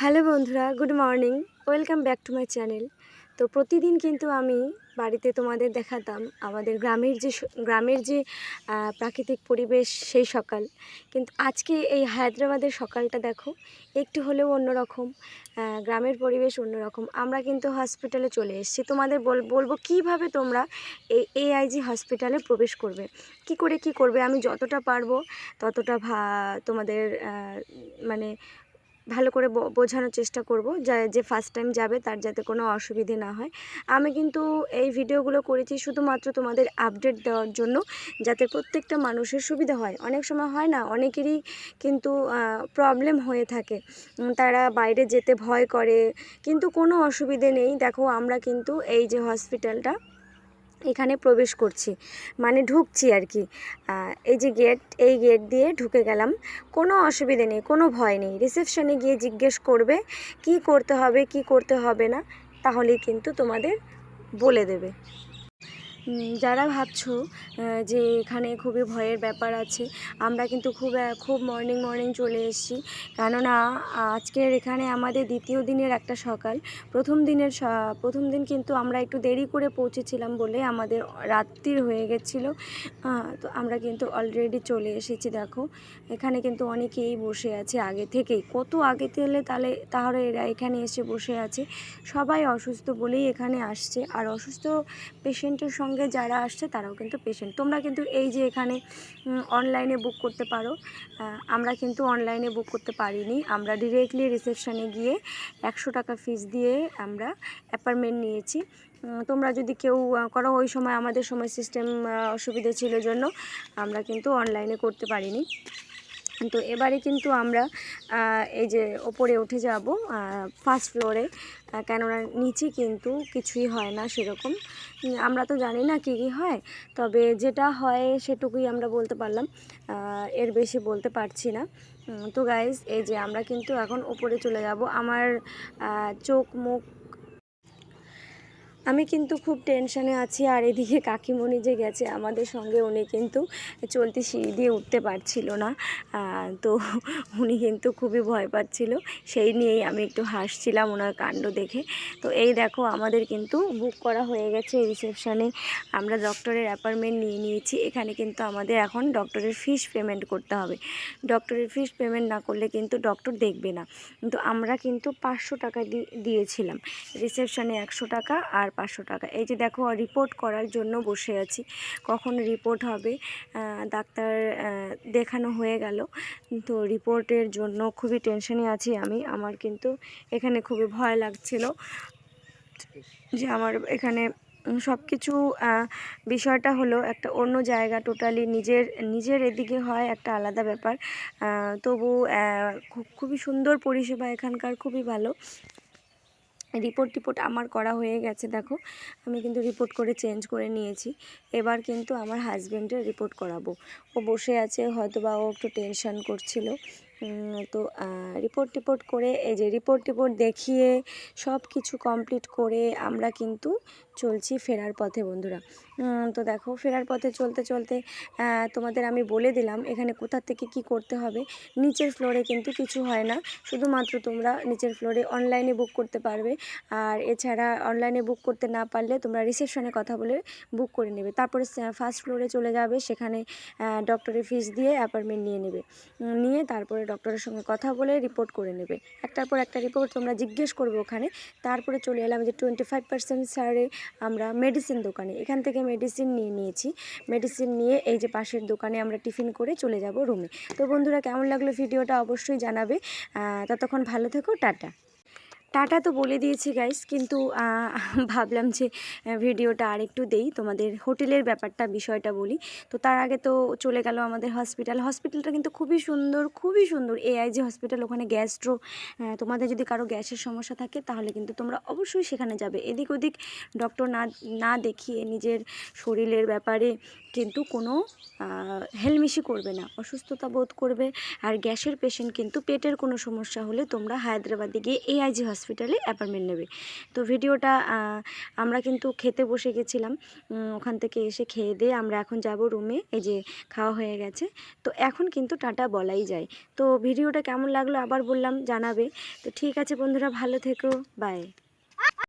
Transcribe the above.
Hello বন্ধুরা, good morning. Welcome back to my channel. তো প্রতিদিন কিন্তু আমি বাড়িতে তোমাদের দেখাতাম আমাদের গ্রামের যে গ্রামের যে প্রাকৃতিক পরিবেশ সেই সকাল। কিন্তু আজকে এই হায়দ্রাবাদের সকালটা দেখো, একটু হলেও অন্যরকম গ্রামের পরিবেশ অন্যরকম। আমরা কিন্তু হসপিটালে চলে এসেছি। তোমাদের বল- বলব কীভাবে তোমরা এই এআইজি হসপিটালে প্রবেশ করবে? কি করে কি করবে? আমি যতটা পারব ততটা তোমাদের মানে ভালো করে বোঝানোর চেষ্টা করব যা, যে ফার্স্ট টাইম যাবে তার যাতে কোনো অসুবিধে না হয়। আমি কিন্তু এই ভিডিওগুলো করেছি শুধুমাত্র তোমাদের আপডেট দেওয়ার জন্য যাতে প্রত্যেকটা মানুষের সুবিধা হয়। অনেক সময় হয় না, অনেকেরই কিন্তু প্রবলেম হয়ে থাকে। তারা বাইরে যেতে ভয় করে। কিন্তু কোনো অসুবিধে নেই। দেখো আমরা কিন্তু এই যে হসপিটালটা এখানে প্রবেশ করছি। মানে ঢুকছি আর কি। এই যে গেট এই গেট দিয়ে ঢুকে গেলাম। কোনো অসুবিধে নেই, কোনো ভয় নেই। রিসেপশনে গিয়ে জিজ্ঞেস করবে, কি করতে হবে, কি করতে হবে না, তাহলেই কিন্তু তোমাদের বলে দেবে। যারা ভাবছ যে এখানে খুবই ভয়ের ব্যাপার আছে, আমরা কিন্তু খুব খুব মর্নিং মর্নিং চলে এসেছি। কেননা, আজকের এখানে আমাদের দ্বিতীয় দিনের একটা সকাল। প্রথম দিনের প্রথম দিন কিন্তু আমরা একটু দেরি করে পৌঁছেছিলাম বলে আমাদের রাত্রির হয়ে গেছিল। তো আমরা কিন্তু অলরেডি চলে এসেছি, দেখো। এখানে কিন্তু অনেকেই বসে আছে আগে থেকেই। কত আগে থেকে তাহলে তাহলে এরা এখানে এসে বসে আছে। সবাই অসুস্থ বলেই এখানে আসছে। আর অসুস্থ পেশেন্টের সঙ্গে যারা আসছে তারাও কিন্তু পেশেন্ট তোমরা কিন্তু এই যে এখানে অনলাইনে বুক করতে পারো। আমরা কিন্তু অনলাইনে বুক করতে পারিনি। আমরা ডিরেক্টলি রিসেপশানে গিয়ে একশো টাকা ফিস দিয়ে আমরা অ্যাপার্টমেন্ট নিয়েছি। তোমরা যদি কেউ করো, ওই সময় আমাদের সময় সিস্টেম অসুবিধে ছিল জন্য আমরা কিন্তু অনলাইনে করতে পারিনি। তো এবারে কিন্তু আমরা এই যে ওপরে উঠে যাব ফার্স্ট ফ্লোরে কেননা নিচে কিন্তু কিছুই হয় না সেরকম। আমরা তো জানি না কী কী হয়, তবে যেটা হয় সেটুকুই আমরা বলতে পারলাম এর বেশি বলতে পারছি না। তো গাইজ এই যে আমরা কিন্তু এখন ওপরে চলে যাব। আমার চোখ, মুখ আমি কিন্তু খুব টেনশানে আছি আর এদিকে কাকিমণি যে গেছে আমাদের সঙ্গে উনি কিন্তু চলতি সিঁড়ি দিয়ে উঠতে পারছিল না। তো উনি কিন্তু খুবই ভয় পাচ্ছিল। সেই নিয়েই আমি একটু হাসছিলাম ওনার কাণ্ড দেখে। তো এই দেখো আমাদের কিন্তু বুক করা হয়ে গেছে রিসেপশানে আমরা ডক্টরের অ্যাপয়েন্টমেন্ট নিয়ে নিয়েছি। এখানে কিন্তু আমাদের এখন ডক্টরের ফিস পেমেন্ট করতে হবে। ডক্টরের ফিস পেমেন্ট না করলে কিন্তু ডক্টর দেখবে না। কিন্তু আমরা কিন্তু পাঁচশো টাকা দিয়েছিলাম। রিসেপশানে একশো টাকা আর পাঁচশো টাকা। এই যে দেখো রিপোর্ট করার জন্য বসে আছি। কখন রিপোর্ট হবে? ডাক্তার দেখানো হয়ে গেল। তো রিপোর্টের জন্য খুবই টেনশনে আছি আমি। আমার কিন্তু এখানে খুবই ভয় লাগছিল যে আমার এখানে সব কিছু বিষয়টা হলো একটা অন্য জায়গা টোটালি নিজের নিজের এদিকে হয় একটা আলাদা ব্যাপার। তবু খুব- খুবই সুন্দর পরিষেবা এখানকার, খুবই ভালো। রিপোর্ট টিপোর্ট আমার করা হয়ে গেছে, দেখো। আমি কিন্তু রিপোর্ট করে চেঞ্জ করে নিয়েছি। এবার কিন্তু আমার হাজব্যান্ডের রিপোর্ট করাবো। ও বসে আছে হয়তো বা ও একটু টেনশন করছিল। তো রিপোর্ট টিপোর্ট করে, এই যে রিপোর্ট টিপোর্ট দেখিয়ে সব কিছু কমপ্লিট করে আমরা কিন্তু চলছি ফেরার পথে, বন্ধুরা। তো দেখো, ফেরার পথে চলতে চলতে তোমাদের আমি বলে দিলাম এখানে কোথা থেকে কি করতে হবে। নিচের ফ্লোরে কিন্তু কিছু হয় না। শুধুমাত্র তোমরা নিচের ফ্লোরে অনলাইনে বুক করতে পারবে। আর এছাড়া অনলাইনে বুক করতে না পারলে তোমরা রিসেপশনে কথা বলে বুক করে নেবে। তারপরে ফার্স্ট ফ্লোরে চলে যাবে। সেখানে ডক্টরের ফিস দিয়ে অ্যাপয়েন্টমেন্ট নিয়ে নেবে। নিয়ে তারপরে ডক্টরের সঙ্গে কথা বলে রিপোর্ট করে নেবে। একটার পর একটা রিপোর্ট তোমরা জিজ্ঞেস করবে ওখানে। তারপরে চলে এলাম যে টোয়েন্টি ফাইভ পার্সেন্ট সারে আমরা মেডিসিন দোকানে। এখান থেকে মেডিসিন নিয়ে নিয়েছি। মেডিসিন নিয়ে এই যে পাশের দোকানে আমরা টিফিন করে চলে যাব রুমে তো বন্ধুরা, কেমন লাগল ভিডিওটা অবশ্যই জানাবে। ততক্ষণ ভালো থেকো, টাটা। টাটা তো বলে দিয়েছি গাইস কিন্তু ভাবলাম যে ভিডিওটা আর একটু দেই। তোমাদের হোটেলের ব্যাপারটা, বিষয়টা বলি। তো তার আগে তো চলে গেল আমাদের হসপিটাল হসপিটালটা কিন্তু খুবই সুন্দর খুবই সুন্দর। এআইজি হসপিটাল ওখানে গ্যাস্ট্রো তোমাদের যদি কারও গ্যাসের সমস্যা থাকে, তাহলে কিন্তু তোমরা অবশ্যই সেখানে যাবে। এদিক ওদিক ডক্টর না না দেখিয়ে নিজের শরীরের ব্যাপারে কিন্তু কোনো হেলমিশি করবে না। অসুস্থতা বোধ করবে। আর গ্যাসের পেশেন্ট কিন্তু পেটের কোনো সমস্যা হলে তোমরা হায়দ্রাবাদে গিয়ে এআইজি হসপিটাল হসপিটালে অ্যাপার্টমেন্ট নেবে। তো ভিডিওটা আমরা কিন্তু খেতে বসে গেছিলাম। ওখান থেকে এসে খেয়ে দিয়ে আমরা এখন যাব রুমে। এই যে খাওয়া হয়ে গেছে। তো এখন কিন্তু টাটা বলাই যায়। তো ভিডিওটা কেমন লাগল আবার বললাম, জানাবে। তো ঠিক আছে বন্ধুরা, ভালো থেকো। বাই।